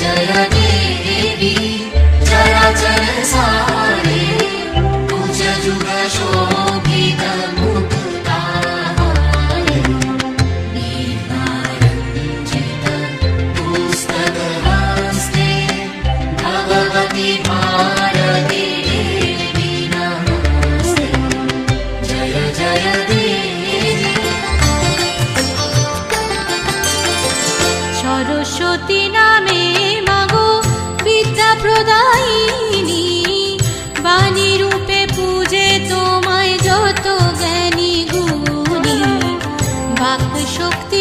जय देवी चराचर सारे कुज जुग शोभित मुक्ताहारे नीलारञ्जित पुस्तकहस्ते भगवति भारती देवी नमस्ते जय जय देवी सरस्वती नामे প্রদায়িনী রূপে তোমায় যত জ্ঞানী শক্তি